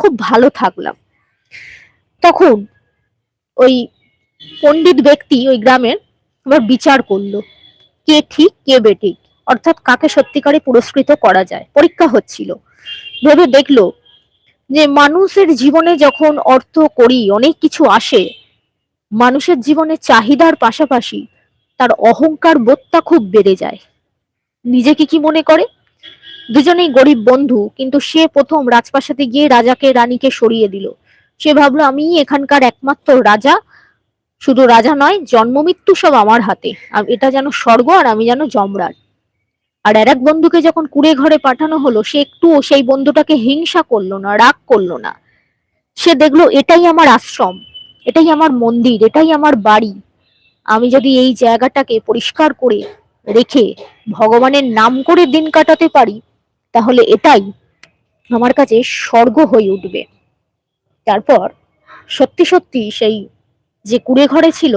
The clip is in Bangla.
খুব ভালো থাকলাম। তখন ওই পণ্ডিত ব্যক্তি ওই গ্রামের আবার বিচার করল, কে ঠিক, কে বেঠিক? অর্থাৎ কাকে সত্যিকারে পুরস্কৃত করা যায়? পরীক্ষা হচ্ছিল। ভেবে দেখল যে মানুষের জীবনে যখন অর্থ করি অনেক কিছু আসে, মানুষের জীবনে চাহিদার পাশাপাশি তার অহংকার বোধটা খুব বেড়ে যায়। নিজেকে কি মনে করে? দুজনেই গরিব বন্ধু, কিন্তু সে প্রথম রাজপ্রাসাদে গিয়ে রাজাকে, রানীকে সরিয়ে দিল। সে ভাবলো আমি এখানকার একমাত্র রাজা। শুধু রাজা নয় জন্ম মৃত্যু সব আমার হাতে। এটা যেন স্বর্গ আর আমি যেন যমরাজ আর আর এক বন্ধুকে যখন কুড়ে ঘরে পাঠানো হলো, সে একটুও সেই বন্ধুটাকে হিংসা করল না, রাগ করল না। সে দেখল, এটাই আমার আশ্রম, এটাই আমার মন্দির, এটাই আমার বাড়ি। আমি যদি এই জায়গাটাকে পরিষ্কার করে রেখে ভগবানের নাম করে দিন কাটাতে পারি তাহলে এটাই আমার কাছে স্বর্গ হয়ে উঠবে। তারপর সত্যি সত্যি সেই যে কুড়ে ঘরে ছিল